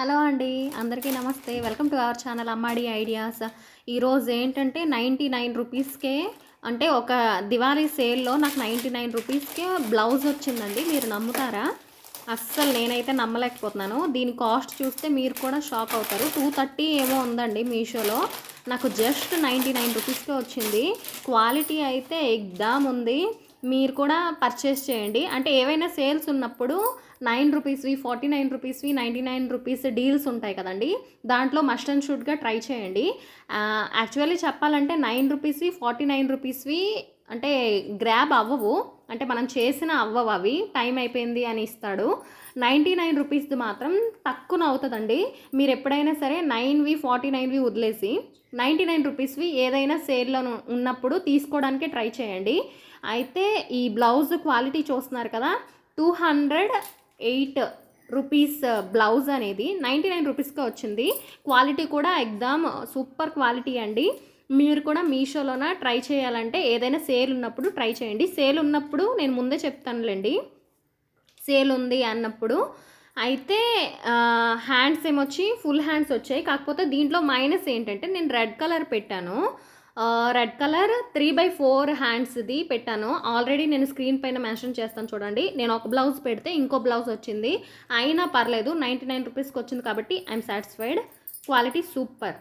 Hello అండి అందరికీ నమస్తే. Welcome to our channel Ammadi ideas. ఈరోజు ఏంటంటే నైంటీ నైన్ రూపీస్కే అంటే ఒక దివాళీ సేల్లో నాకు నైంటీ నైన్ రూపీస్కే బ్లౌజ్ వచ్చిందండి. మీరు నమ్ముతారా? అస్సలు నేనైతే నమ్మలేకపోతున్నాను. దీని కాస్ట్ చూస్తే మీరు కూడా షాక్ అవుతారు. టూ థర్టీ ఏమో ఉందండి మీషోలో. నాకు జస్ట్ నైంటీ నైన్ రూపీస్కే వచ్చింది. క్వాలిటీ అయితే ఎగ్దామ్ ఉంది మీరు కూడా పర్చేస్ చేయండి. అంటే ఏవైనా సేల్స్ ఉన్నప్పుడు నైన్ రూపీస్వి ఫార్టీ నైన్ రూపీస్వి నైంటీ నైన్ రూపీస్ డీల్స్ ఉంటాయి కదండి. దాంట్లో మస్ట్ అండ్ షుడ్గా ట్రై చేయండి. యాక్చువల్లీ చెప్పాలంటే నైన్ రూపీస్వి ఫార్టీ నైన్ రూపీస్వి అంటే గ్రాబ్ అవ్వవు. అంటే మనం చేసిన అవ్వవు అవి. టైం అయిపోయింది అని ఇస్తాడు. నైంటీ నైన్ రూపీస్ది మాత్రం తక్కువ అవుతుందండి. మీరు ఎప్పుడైనా సరే నైన్వి ఫార్టీ నైన్వి వదిలేసి నైంటీ నైన్ రూపీస్వి ఏదైనా సేల్లో ఉన్నప్పుడు తీసుకోవడానికి ట్రై చేయండి. అయితే ఈ బ్లౌజ్ క్వాలిటీ చూస్తున్నారు కదా two hundred eight rupees blouse అనేది నైంటీ నైన్ రూపీస్కి వచ్చింది. క్వాలిటీ కూడా ఎగ్దామ్ సూపర్ క్వాలిటీ అండి. మీరు కూడా మీషోలోన ట్రై చేయాలంటే ఏదైనా సేల్ ఉన్నప్పుడు ట్రై చేయండి. సేల్ ఉన్నప్పుడు నేను ముందే చెప్తానులేండి. సేల్ ఉంది అన్నప్పుడు. అయితే హ్యాండ్స్ ఏమొచ్చి ఫుల్ హ్యాండ్స్ వచ్చాయి. కాకపోతే దీంట్లో మైనస్ ఏంటంటే నేను రెడ్ కలర్ పెట్టాను. Red colour three by four హ్యాండ్స్ది పెట్టాను. ఆల్రెడీ నేను స్క్రీన్ పైన మెన్షన్ చేస్తాను చూడండి. నేను ఒక బ్లౌజ్ పెడితే ఇంకో బ్లౌజ్ వచ్చింది. అయినా పర్లేదు నైంటీ నైన్ రూపీస్కి వచ్చింది కాబట్టి ఐఎమ్ సాటిస్ఫైడ్. Quality super.